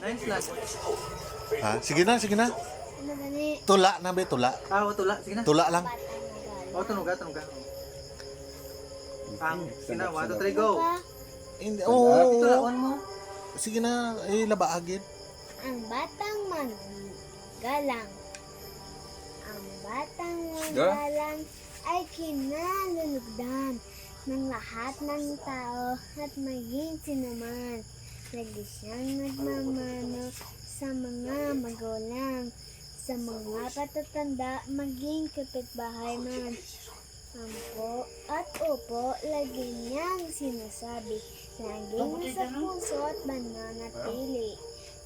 Nine slot. Ha? Sige na, sige na. Ano gani? Tula na be, tula. Ah, o, tula. Sige na. Tula lang. Batang O, tunog ka, tunog ka. Ang, sige na. One, two, three, go. Hindi, oo. Tulaon mo. Sige na, eh, labaagin. ang batang magalang. Ang batang magalang ay kinalulugdan ng lahat ng tao at maging sinuman. Lagi siyang nagmamano sa mga magulang, sa mga patatanda, maging kapitbahay man. Ampo at upo, lagi niyang sinasabi, laging sa puso at mananatili.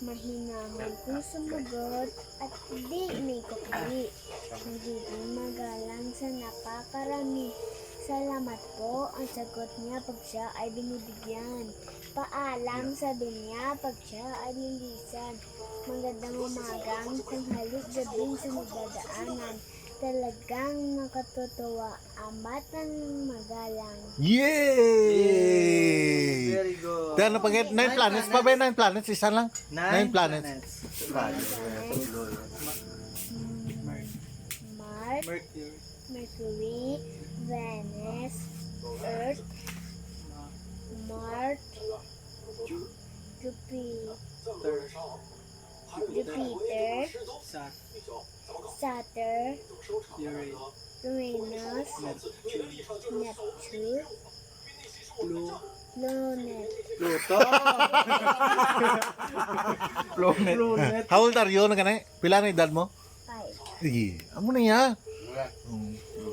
Mahinahon kung sumagot at di may kupili. Nagiging magalang sa napakarami. Salamat po ang sagot niya pag siya ay binibigyan. Paalam sabi niya pag siya ay lilisan. Magandang umagang tanghalik gabing sa magdadaanan. Talagang nakatutuwa ang batang magalang. Yay! Very good. Kaya ano pag nine planets pa ba? yun? Nine planets, isa lang. Nine planets. Mars, Mercury. Mercury, Venus, Earth, Mars, Jupiter, Jupiter, Saturn. Uranus. Neptune. Planet. Pluto. Planet. Planet. How old are you? Ano ka na? Pila na edad mo? Five. Sige, na niya. that. Mm-hmm.